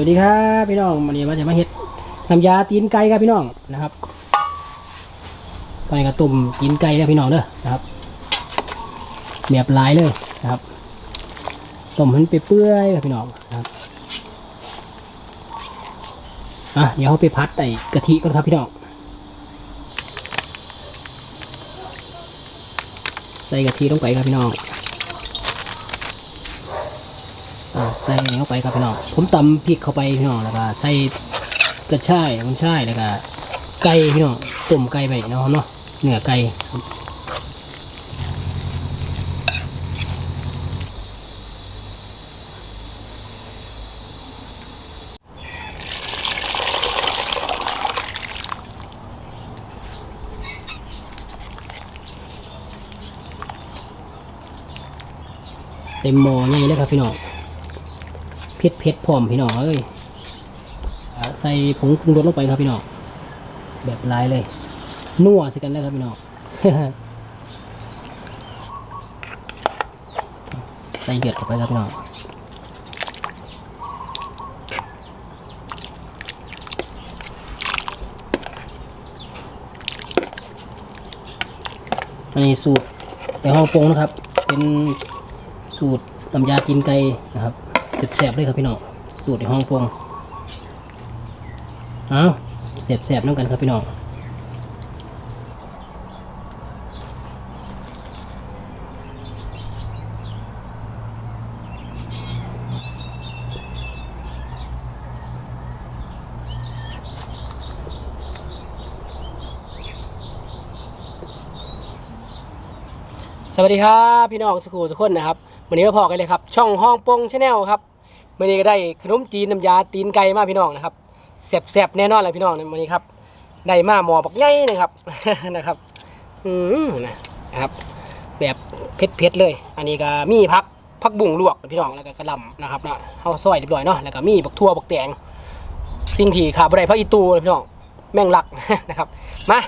วัสดีครับพี่น้องวันนี้มาจะมาเฮ็ดน้ำยาตีนไก่ครับพี่น้องนะครับ ตอนนี้ก็ตุ่มตีนไก่แล้วพี่น้องเด้อนะครับแบบลายเลยนะครับต้มมันเปื่อยๆครับพี่น้องนะครับอะเดี๋ยวเขาไปพัดไอ้กะทิก่อนครับพี่น้องใส่กะทิลงไปครับพี่น้อง อ่าใส่เข้าไปครับพี่น้องผมตำพริกเข้าไปพี่น้องแล้วก็ใส่กระชายมันช่ายแล้วก็ไก่พี่น้องต้มไก่ไปเนาะเนาะเนื้อไก่เต็มหม้อใหญ่เลยครับพี่น้อง ผ็ดเผ็ดพร้อมพี่น้องเอ้ยใส่ผงปรุงรสลงไปครับพี่น้องแบบลายเลยนัวสิกันเลยครับพี่น้องใส่เดือดเข้าไปครับพี่น้องอันนี้สูตรในห้องปรุงนะครับ เป็นสูตรน้ำยากินไก่นะครับ แสบๆเลยครับพี่น้องสูตรในห้องปรุงเอาแสบๆน้ำกันครับพี่น้องสวัสดีครับ พี่น้องสกูสุกคนนะครับ วันนี้มาพอกันเลยครับ ช่องห้องปงชาแนลครับวันนี้ก็ได้ขนมจีนน้ำยาตีนไก่มาพี่น้องนะครับแซ่บๆแน่นอนเลยพี่น้องในวันนี้ครับได้มาหมอบักไงนะครับนะครับ อืมนะครับ แบบเผ็ดๆเลย อันนี้ก็มีพักพักบุ่งลวกพี่น้องแล้วก็กระหลำนะครับนะเข้าซอยเรียบร้อยเนาะแล้วก็มีบักทั่วบักแตงสิ่งที่ขาบอะไรพระอีตูเลยพี่น้องแม่งหลักนะครับมา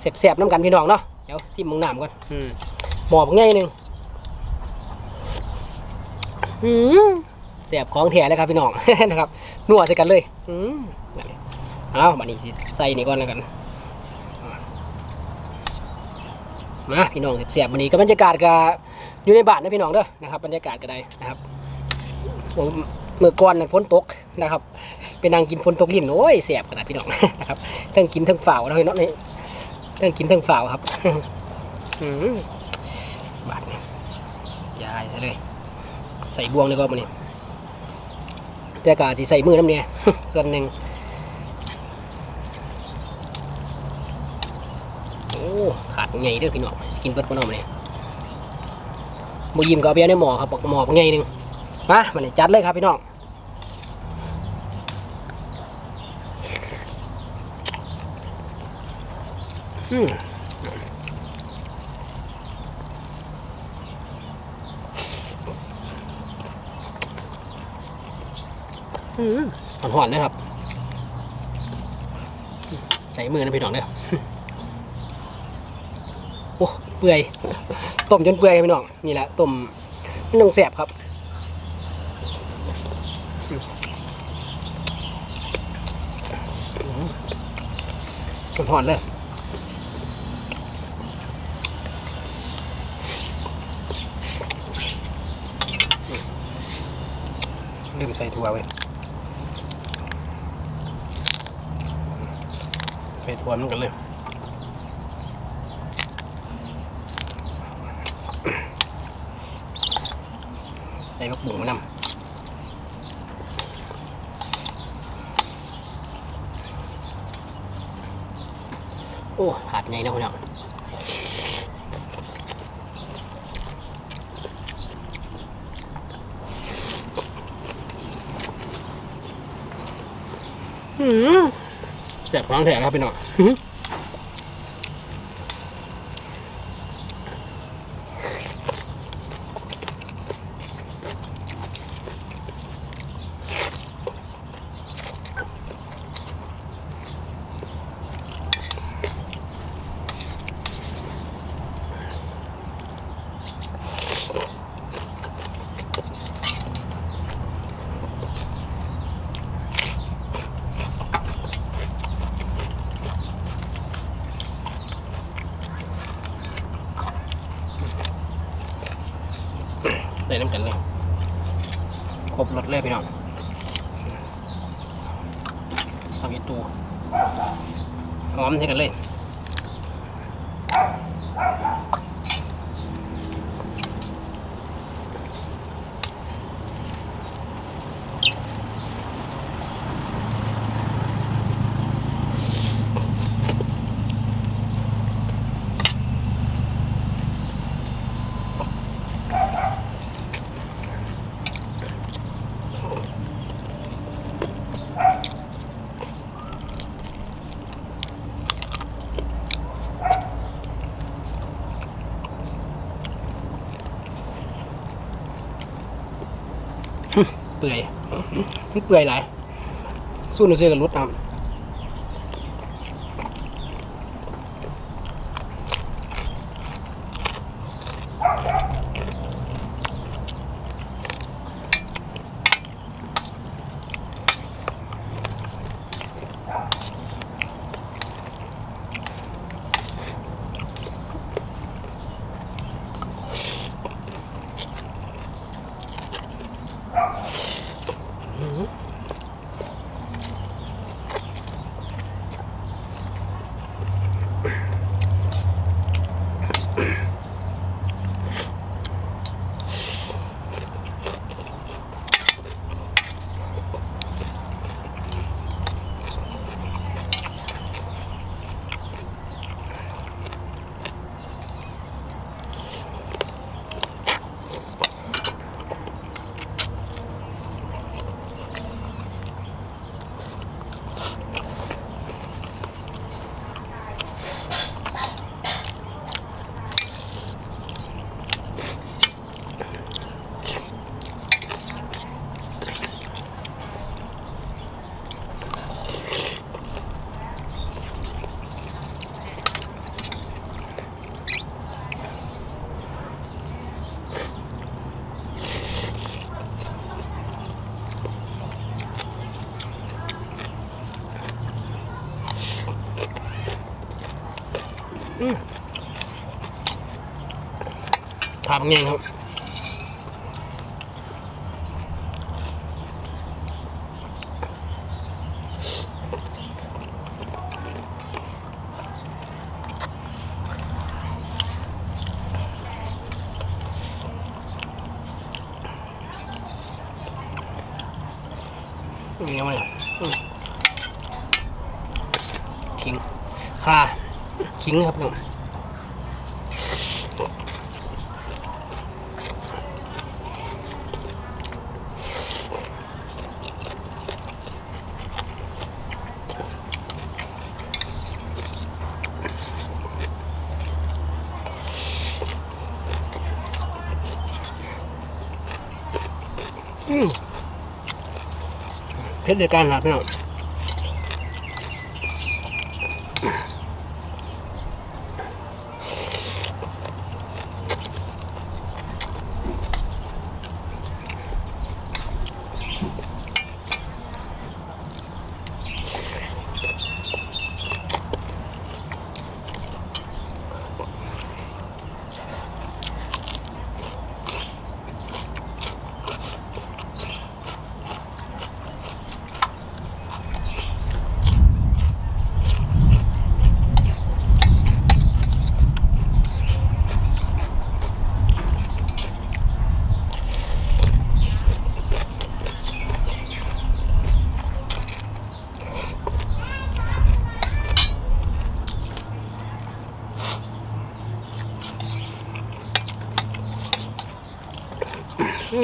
แซ่บๆน้ำกันพี่น้องเนาะเดี๋ยวซิมมึงน้ำก่อนอืมหมอบง่ายหนึ่งอืม เสียบของแถเลยครับพี่น้อง นะครับนัวใส่กันเลยอืมเอาบัดนี้สิใส่นี่ก่อนแล้วกันมาพี่น้องเสียบวันนี้ก็บรรยากาศก็อยู่ในบ้านนะพี่น้องเด้อนะครับบรรยากาศก็ได้นะครับเมื่อก่อนฝนตกนะครับไปนั่งกินฝนตกริมโอ้ยเสียบขนาดพี่น้องนะครับทั้งกินทั้งฝ่าวนะพี่น้องนี่ทั้งกินทั้งฝ่าวครับอืมบาทเนี่ยยายซะเลย ใส่บวงเลยก็มันนี่แต่กาที่ใส่มือน้ำเนี่ยส่วนหนึ่งโอ้ขาดใหญ่เด้วยพี่น้องกินเบิดพน้องเลยบุยิมก็เอาไปเอาในหมอครับบอกหมอใหญ่หนึ่งมามันนี่จัดเลยครับพี่น้องอืม หอืมหอนนะครับ ใส่มือนะพี่น้องเด้อโอ้เปื่อยต้มจนเปื่อยพี่น้องนี่แหละต้มมันต้องแสบครับหอนๆเลยลืมใส่ถั่วไว้ ใส่ถั่วมันกันเลยใส่มะกรูดมานำโอ้ขาดไงนะคุณน้องอืม แสบท้องแถครับพี่น้อง อ ใส่น้ำกันเลยครบรสเลยพี่น้อง ทำอีตูหอมให้กันเลย เปื่อยมันเปื่อยหลายสู้หนูเสือกับรถน้ำ ถามไงครับนี่ยังไงขิงข่าขิงครับผมอืม เพชรเดียวกันครับพี่น้อง อื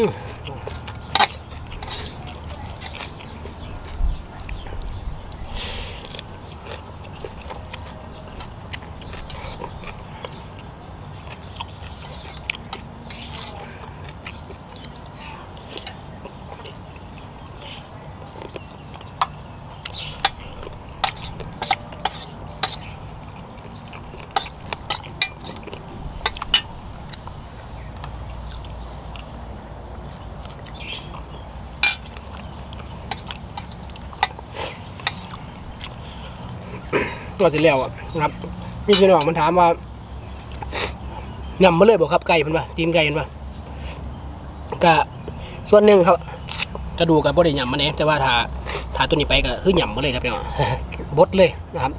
ตัวที่แล้วอะนะครับ มีพี่น้องมันถามว่ายำมาเลยบอกครับไก่เพิ่นว่าจีนไก่เพิ่นว่าก็ส่วนหนึ่งครับกระดูกกับบดได้หยำมาเนี่ยแต่ว่าถ้าถ้าตัวนี้ไปก็คือหยำมาเลยครับพี่น้องบดเลยนะครับ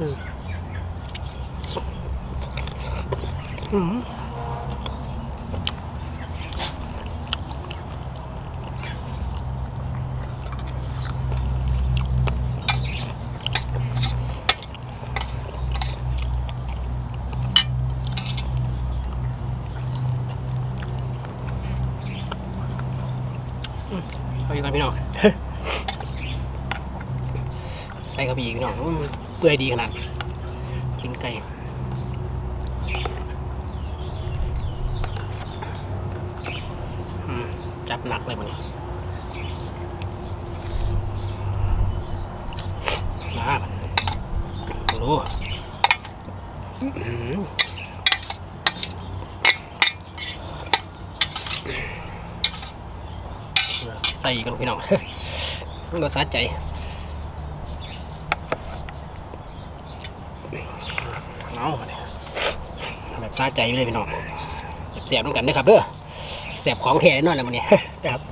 อืมอืมเอาอยู่กันพี่น้อง ใส่กระบี่พี่น้องอืม เปื่อยดีขนาดกินไก่จับหนักเลยมันมาดูอื้ใส่กันพี่น้องก็สะใจ เอาแบบซาใจอยู่เลยพี่น้องแสบๆต้องกันนะครับเด้อแสบของแท้แน่นอนแหลยมันนี้นะครับ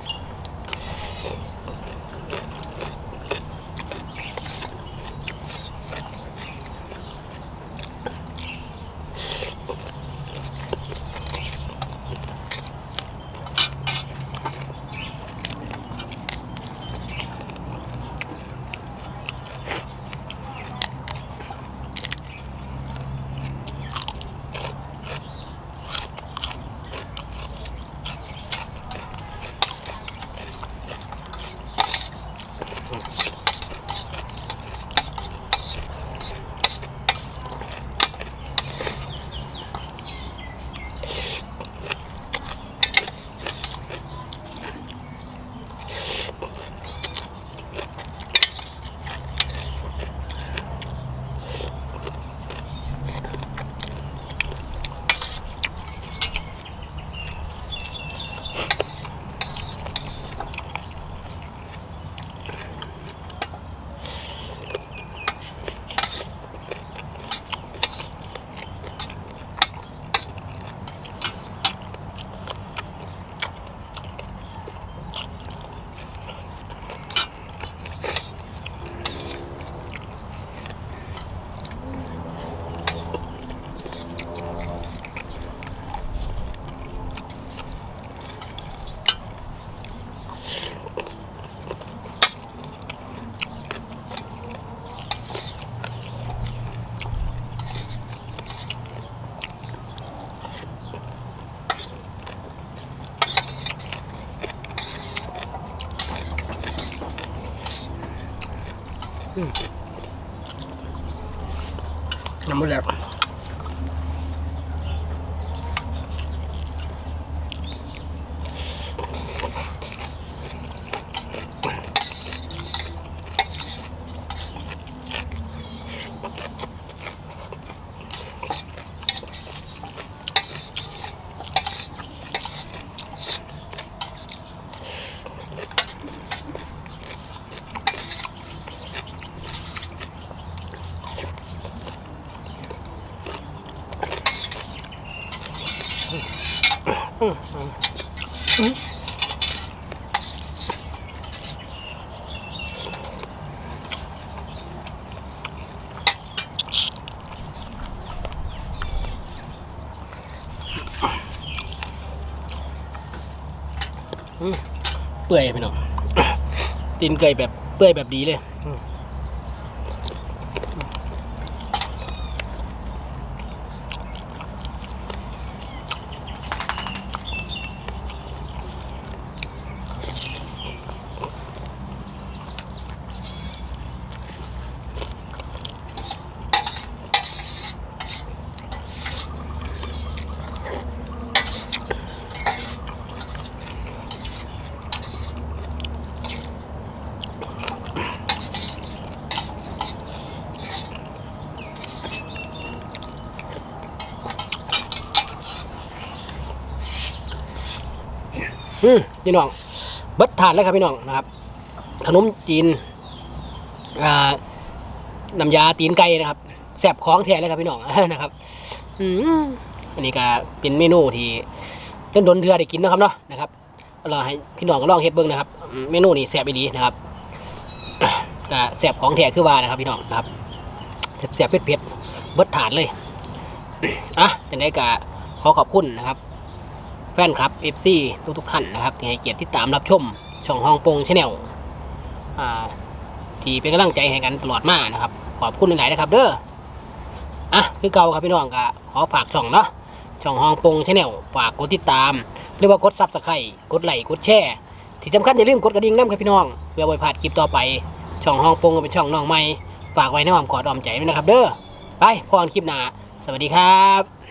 เปื่อยพี่น้องตีนไก่แบบเปื่อยแบบดีเลย อืมพี่น้องเบิดทานแล้วครับพี่น้องนะครับ ขนมจีนอ่าน้ำยาตีนไก่นะครับแซ่บของแท้เลยครับพี่น้องนะครับ อืมอันนี้ก็เป็นเมนูที่จนดนเทือได้กินนะครับเนาะนะครับเราให้พี่น้องก็ลองเฮ็ดเบิ่งนะครับ เมนูนี้แซ่บอีหลีนะครับก็แซ่บของแท้คือว่านะครับ พี่น้องนะครับแซ่บๆเผ็ดๆเบิดถาดเลยอะจังไดก็ขอขอบคุณนะครับ แฟนคลับ FC ทุกทุกๆท่านนะครับที่ให้เกียรติติดตามรับชม ช่องห้องโปงชาแนลที่เป็นกำลังใจให้กันตลอดมานะครับ ขอบคุณหลายๆนะครับ เด้ออะคือเก่าครับพี่น้องก็ขอฝากช่องเนาะช่องห้องโปงชาแนลฝากกดติดตาม หรือว่ากดซับสไครต์กดไลค์กดแชร์ที่สำคัญอย่าลืมกดกระดิ่งน้ำครับพี่น้องเพื่อไว้พลาดคลิปต่อไป ช่องห้องโปงก็เป็นช่องน้องใหม่ฝากไว้ในอ้อมกอดอ้อมใจด้วยนะครับ เด้อไปพอนคลิปหน้าสวัสดีครับ